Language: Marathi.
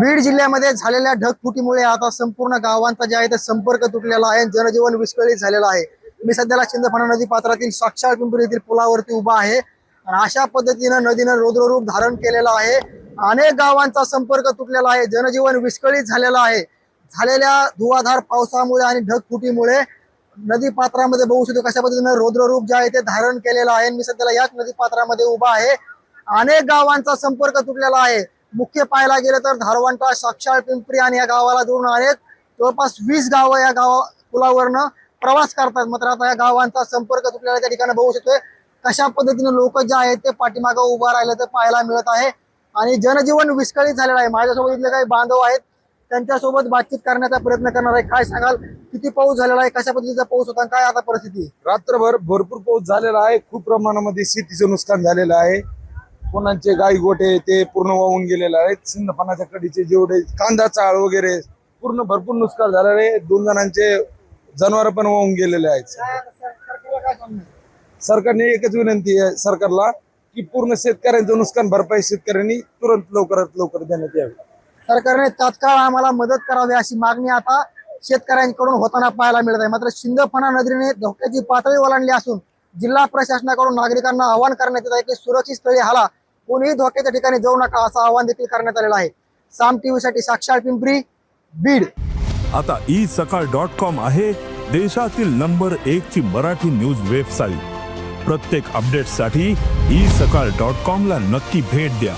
बीड जिल्ह्यामध्ये झालेल्या ढगफुटीमुळे आता संपूर्ण गावांचा जे आहे ते संपर्क तुटलेला आहे जनजीवन विस्कळीत झालेलं आहे. मी सध्याला चिंदफणा नदी पात्रातील साक्षाळ पिंपरी येथील पुलावरती उभा आहे. आणि अशा पद्धतीनं नदीनं रौद्ररूप धारण केलेलं आहे. अनेक गावांचा संपर्क तुटलेला आहे. जनजीवन विस्कळीत झालेलं आहे. झालेल्या धुवाधार पावसामुळे आणि ढगफुटीमुळे नदी पात्रामध्ये बघू शकतो कशा पद्धतीनं रौद्ररूप जे आहे ते धारण केलेलं आहे. मी सध्याला याच नदी पात्रामध्ये उभा आहे. अनेक गावांचा संपर्क तुटलेला आहे. मुख्य पाहायला गेलं तर धारवंटा साक्षाळ पिंपरी आणि या गावाला जोडून अनेक जवळपास वीस गावं या गावा पुलावरनं प्रवास करतात. मात्र आता या गावांचा संपर्क तुटलेला त्या ठिकाणी बघू शकतोय. कशा पद्धतीने लोक जे आहेत ते पाठीमागं उभा राहिले ते पाहायला मिळत आहे. आणि जनजीवन विस्कळीत झालेलं आहे. माझ्यासोबत इथले काही बांधव आहेत. त्यांच्यासोबत बातचीत करण्याचा प्रयत्न करणार आहे. काय सांगाल? किती पाऊस झालेला आहे? कशा पद्धतीचा पाऊस होता? काय आता परिस्थिती रात्रभर भरपूर पाऊस झालेला आहे. खूप प्रमाणामध्ये शेतीचं नुकसान झालेलं आहे. कोणाचे गाई गोटे ते पूर्ण वाहून गेलेले आहेत. सिंधपणाच्या कडीचे जेवढे कांदा चाळ वगैरे पूर्ण भरपूर नुकसान झालेलं आहे. दोन जणांचे जनावर पण वाहून गेलेले आहेत. सरकारने एकच विनंती आहे सरकारला की पूर्ण शेतकऱ्यांचं नुकसान भरपाई शेतकऱ्यांनी तुरंत लवकरात लवकर देण्यात यावी. सरकारने तात्काळ आम्हाला मदत करावी अशी मागणी आता शेतकऱ्यांकडून होताना पाहायला मिळत आहे. मात्र शिंदफणा नदीने धोक्याची पातळी ओलांडली असून जिल्हा प्रशासनाकडून नागरिकांना आवाहन करण्यात येत आहे की सुरक्षित स्थळी हाला कोणीही धोक्याच्या ठिकाणी जाऊ नका असं आवाहन देखील करण्यात आलेलं आहे. साम टीव्ही साठी साक्षात पिंपरी बीड. आता ई सकाळ डॉट कॉम आहे देशातील नंबर एक ची मराठी न्यूज वेबसाईट. प्रत्येक अपडेटसाठी ई सकाळ डॉट कॉम ला नक्की भेट द्या.